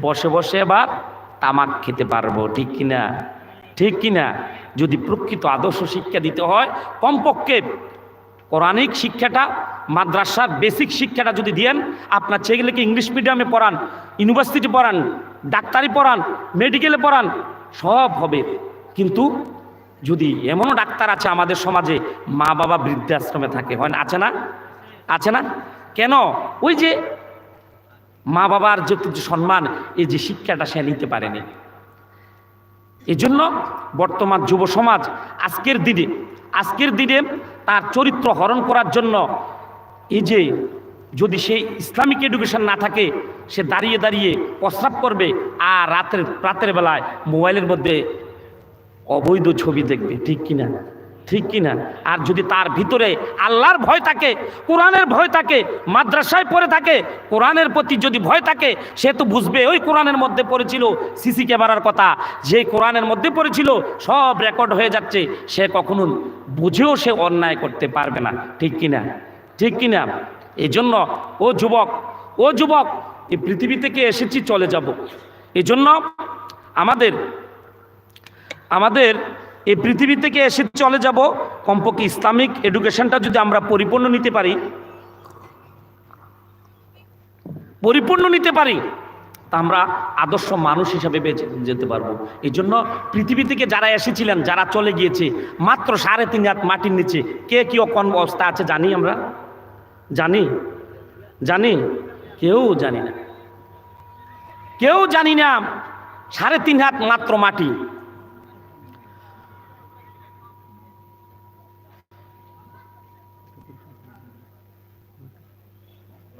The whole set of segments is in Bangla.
বসে বসে এবার তামাক খেতে পারব, ঠিক কিনা? ঠিক কিনা? যদি প্রকৃত আদর্শ শিক্ষা দিতে হয়, কমপক্ষে কোরআনিক শিক্ষাটা, মাদ্রাসার বেসিক শিক্ষাটা যদি দেন আপনার ছেলেকে ইংলিশ মিডিয়ামে পড়ান ইউনিভার্সিটি পড়ান, ডাক্তারি পড়ান মেডিকেলে পড়ান, সব হবে। কিন্তু যদি এমনও ডাক্তার আছে আমাদের সমাজে মা বাবা বৃদ্ধাশ্রমে থাকে, হয় না? আছে না? আছে না? কেন? ওই যে মা বাবার যে সম্মান, এই যে শিক্ষাটা সে নিতে পারেনি। এই জন্য বর্তমান যুব সমাজ আজকের দিনে আজকের দিনে তার চরিত্র হরণ করার জন্য এই যে যদি সে ইসলামিক এডুকেশন না থাকে, সে দাঁড়িয়ে দাঁড়িয়ে প্রস্রাব করবে আর রাতের রাতের বেলায় মোবাইলের মধ্যে অবৈধ ছবি দেখবে, ঠিক কিনা? ঠিক কিনা? আর যদি তার ভিতরে আল্লাহর ভয় থাকে, কোরআনের ভয় থাকে, মাদ্রাসায় পড়ে থাকে, কোরআনের প্রতি যদি ভয় থাকে, সে তো বুঝবে, ওই কোরআনের মধ্যে পড়েছিল সিসি ক্যামেরার কথা। যে কোরআনের মধ্যে পড়েছিল, সব রেকর্ড হয়ে যাচ্ছে, সে কখনো বুঝেও সে অন্যায় করতে পারবে না। ঠিক কিনা? ঠিক কিনা? এই জন্য ও যুবক ও যুবক এই পৃথিবী থেকে এসেছি, চলে যাব। এই জন্য আমাদের আমাদের এই পৃথিবী থেকে এসে চলে যাব। কমপক্ষে ইসলামিক এডুকেশনটা যদি আমরা পরিপূর্ণ নিতে পারি, পরিপূর্ণ নিতে পারি, তা আমরা আদর্শ মানুষ হিসাবে বেঁচে যেতে পারব। এই জন্য পৃথিবী থেকে যারা এসেছিলেন, যারা চলে গিয়েছে, মাত্র সাড়ে তিন হাত মাটির নিচে, কে কি কোন অবস্থা আছে জানি আমরা? জানি? জানি? কেউ জানি না। কেউ জানি না, সাড়ে তিন হাত মাত্র মাটি।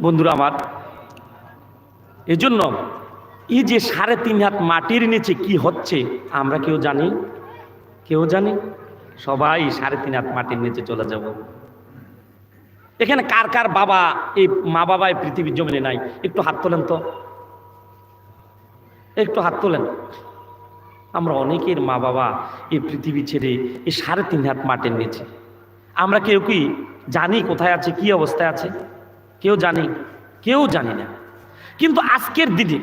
বন্ধুরা আমার, এজন্য এই যে সাড়ে তিন হাত মাটির নিচে কি হচ্ছে আমরা কেউ জানি? কেউ জানি? সবাই সাড়ে তিন হাত মাটির নিচে চলে যাব। এখানে কার কার বাবা, এই মা বাবা এই পৃথিবীর জমিনে নাই? একটু হাত তোলেন তো। একটু হাত তোলেন। আমরা অনেকের মা বাবা এই পৃথিবী ছেড়ে এই সাড়ে তিন হাত মাটির নিচে। আমরা কেউ কি জানি কোথায় আছে, কি অবস্থায় আছে? কেউ জানি কেউ জানি না। কিন্তু আজকের দিনে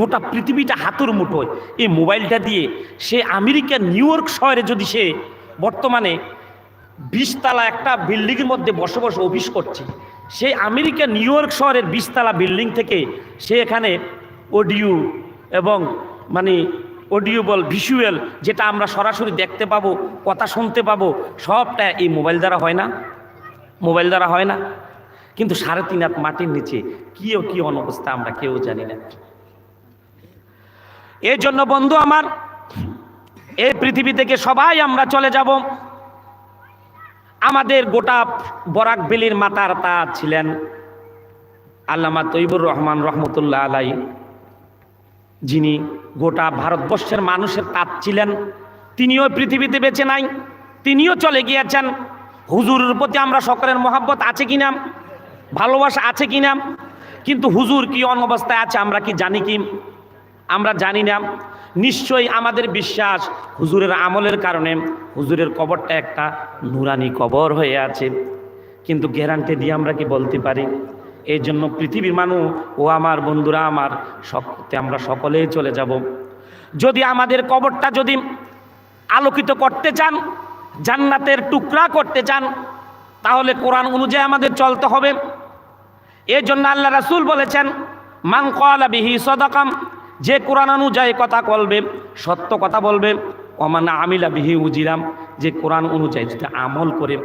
গোটা পৃথিবীটা হাতুর মুঠোয়, এই মোবাইলটা দিয়ে সে আমেরিকার নিউ ইয়র্ক শহরে যদি সে বর্তমানে বিশতলা একটা বিল্ডিংয়ের মধ্যে বসে বসে অফিস করছে, সে আমেরিকা নিউ ইয়র্ক শহরের বিশতলা বিল্ডিং থেকে সে এখানে অডিও এবং মানে অডিও বল ভিজুয়াল যেটা আমরা সরাসরি দেখতে পাবো, কথা শুনতে পাবো, সবটা এই মোবাইল দ্বারা হয় না। মোবাইল দ্বারা হয় না। কিন্তু সাড়ে তিন হাত মাটির নিচে কি ও কি অনবস্থা আমরা কেউ জানি না। এই জন্য বন্ধু আমার, এই পৃথিবী থেকে সবাই আমরা চলে যাব। আমাদের গোটা বরাক বেলির মাতার তা ছিলেন আল্লামা তৈবুর রহমান রহমতুল্লাহ আলাই, যিনি গোটা ভারতবর্ষের মানুষের তাঁত ছিলেন। তিনিও পৃথিবীতে বেঁচে নাই, তিনিও চলে গিয়েছেন। হুজুরের প্রতি আমরা সকলের মহাব্বত আছে কিনা? ভালোবাসা আছে কিনা কিন্তু হুজুর কি অনবস্থায় আছে, আমরা কি জানি কি? আমরা জানি না। নিশ্চয়ই আমাদের বিশ্বাস হুজুরের আমলের কারণে হুজুরের কবরটা একটা নুরানি কবর হয়ে আছে। কিন্তু গ্যারান্টি দিয়ে আমরা কি বলতে পারি? এই জন্য পৃথিবীর মানুষ, ও আমার বন্ধুরা আমার সকতে আমরা সকলেই চলে যাব। যদি আমাদের কবরটা যদি আলোকিত করতে চান, জান্নাতের টুকরা করতে চান, তাহলে কোরআন অনুযায়ী আমাদের চলতে হবে। এই জন্য আল্লাহ রাসুল বলেছেন মাং কলা বিহি সদাকাম যে কোরআন অনুযায়ী কথা বলবে, সত্য কথা বলবে অমানা আমিলা বিহি উজিরাম যে কোরআন অনুযায়ী যদি আমল করে,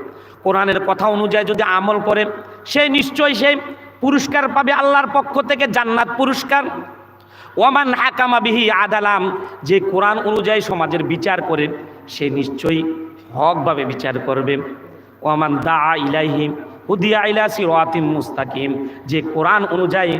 কোরআনের কথা অনুযায়ী যদি আমল করে, সে নিশ্চয়ই সে পুরস্কার পাবে আল্লাহর পক্ষ থেকে, জান্নাত পুরস্কার। ওয়ামান হাকামা বিহি আদালাম, যে কোরআন অনুযায়ী সমাজের বিচার করে, সে নিশ্চয়ই হকভাবে বিচার করবে। ওয়ামান দা ইলাইহিম হুদিয়া ইলা সিরাতিম মুস্তাকিম। যে কোরআন অনুযায়ী